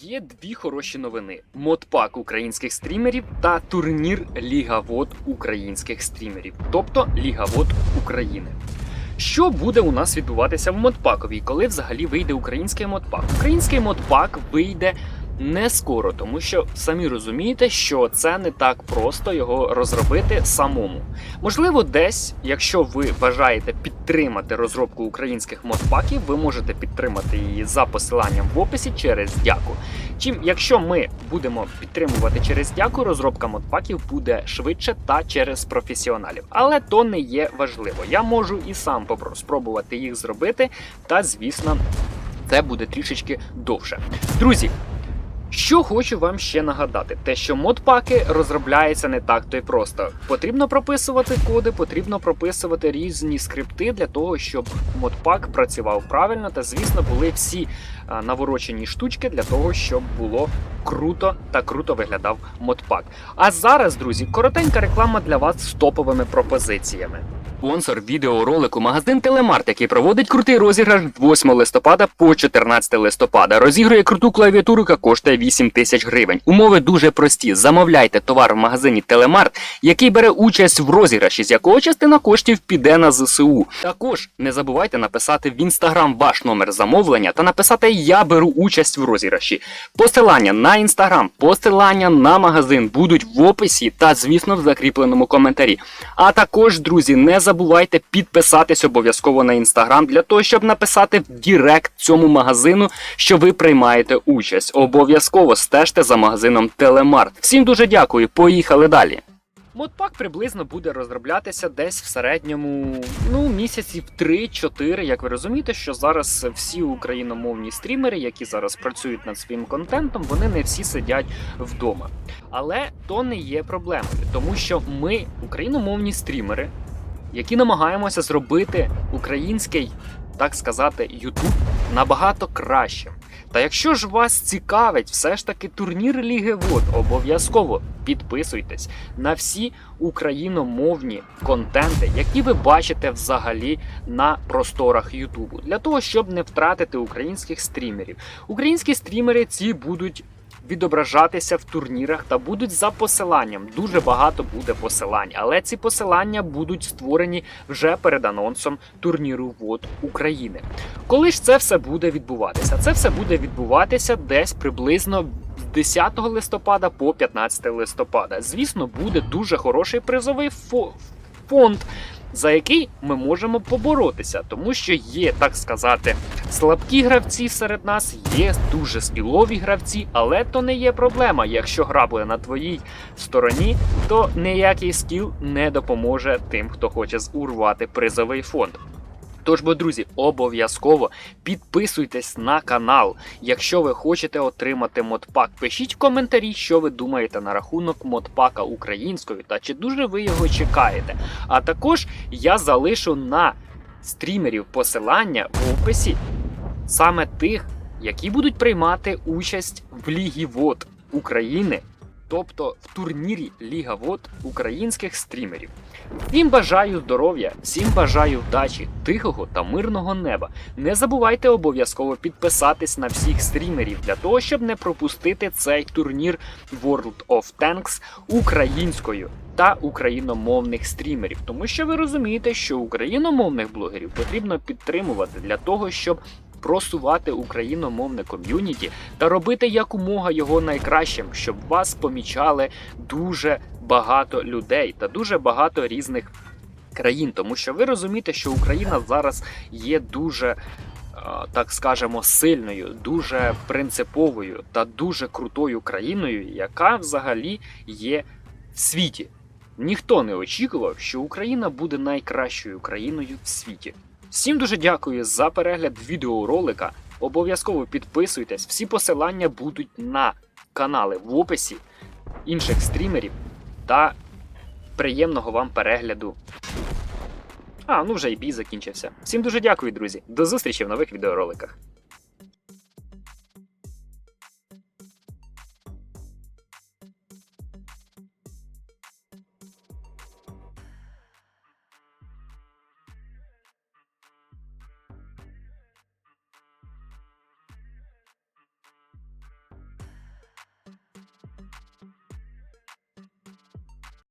Є дві хороші новини: модпак українських стрімерів та турнір Ліга Вод українських стрімерів, тобто Ліга Вод України. Що буде у нас відбуватися в модпакові, коли взагалі вийде український модпак? Український модпак вийде не скоро, тому що самі розумієте, що це не так просто його розробити самому. Можливо, десь, якщо ви бажаєте підтримати розробку українських модпаків, ви можете підтримати її за посиланням в описі через дяку. Чим, якщо ми будемо підтримувати через дяку, розробка модпаків буде швидше та через професіоналів. Але то не є важливо. Я можу і сам спробувати їх зробити, та звісно, це буде трішечки довше. Друзі. Що хочу вам ще нагадати, те, що модпаки розробляються не так то й просто. Потрібно прописувати коди, потрібно прописувати різні скрипти для того, щоб модпак працював правильно, та звісно були всі наворочені штучки для того, щоб було круто та круто виглядав модпак. А зараз, друзі, коротенька реклама для вас з топовими пропозиціями. Спонсор відеоролику магазин Телемарт, який проводить крутий розіграш з 8 листопада по 14 листопада. Розігрує круту клавіатуру, яка коштує 8 тисяч гривень. Умови дуже прості. Замовляйте товар в магазині Телемарт, який бере участь в розіграші, з якого частина коштів піде на ЗСУ. Також не забувайте написати в інстаграм ваш номер замовлення та написати Я беру участь в розіграші. Посилання на інстаграм, посилання на магазин будуть в описі та, звісно, в закріпленому коментарі. А також, друзі, не забувайте підписатись обов'язково на інстаграм для того, щоб написати в Дірект цьому магазину, що ви приймаєте участь. Обов'язково стежте за магазином Телемарт. Всім дуже дякую. Поїхали далі. Модпак приблизно буде розроблятися десь в середньому ну місяців 3-4. Як ви розумієте, що зараз всі україномовні стрімери, які зараз працюють над своїм контентом, вони не всі сидять вдома. Але то не є проблемою, тому що ми, україномовні стрімери, які намагаємося зробити український, так сказати, Ютуб набагато кращим. Та якщо ж вас цікавить все ж таки турнір Ліги Вод, обов'язково підписуйтесь на всі україномовні контенти, які ви бачите взагалі на просторах Ютубу, для того, щоб не втратити українських стрімерів. Українські стрімери ці будуть відображатися в турнірах та будуть за посиланням. Дуже багато буде посилань, але ці посилання будуть створені вже перед анонсом турніру ВОД України. Коли ж це все буде відбуватися? Це все буде відбуватися десь приблизно. 10 листопада по 15 листопада. Звісно, буде дуже хороший призовий фо- фонд, за який ми можемо поборотися, тому що є, так сказати, слабкі гравці серед нас, є дуже скілові гравці, але то не є проблема. Якщо гра буде на твоїй стороні, то ніякий скіл не допоможе тим, хто хоче урвати призовий фонд. Тож, бо, друзі, обов'язково підписуйтесь на канал. Якщо ви хочете отримати модпак, пишіть в коментарі, що ви думаєте на рахунок модпака українською та чи дуже ви його чекаєте. А також я залишу на стрімерів посилання в описі саме тих, які будуть приймати участь в Лігі Вод України, тобто в турнірі Ліга Вод українських стрімерів. Всім бажаю здоров'я, всім бажаю вдачі, тихого та мирного неба. Не забувайте обов'язково підписатись на всіх стрімерів для того, щоб не пропустити цей турнір World of Tanks українською та україномовних стрімерів. Тому що ви розумієте, що україномовних блогерів потрібно підтримувати для того, щоб просувати україномовне ком'юніті та робити якомога його найкращим, щоб вас помічали дуже багато людей та дуже багато різних країн. Тому що ви розумієте, що Україна зараз є дуже. е, Так скажемо, сильною, дуже принциповою та дуже крутою країною, яка взагалі є в світі. Ніхто не очікував, що Україна буде найкращою країною в світі. Всім дуже дякую за перегляд відеоролика. Обов'язково підписуйтесь, всі посилання будуть на канали в описі інших стрімерів та приємного вам перегляду. А, ну вже і бій закінчився. Всім дуже дякую, друзі. До зустрічі в нових відеороликах.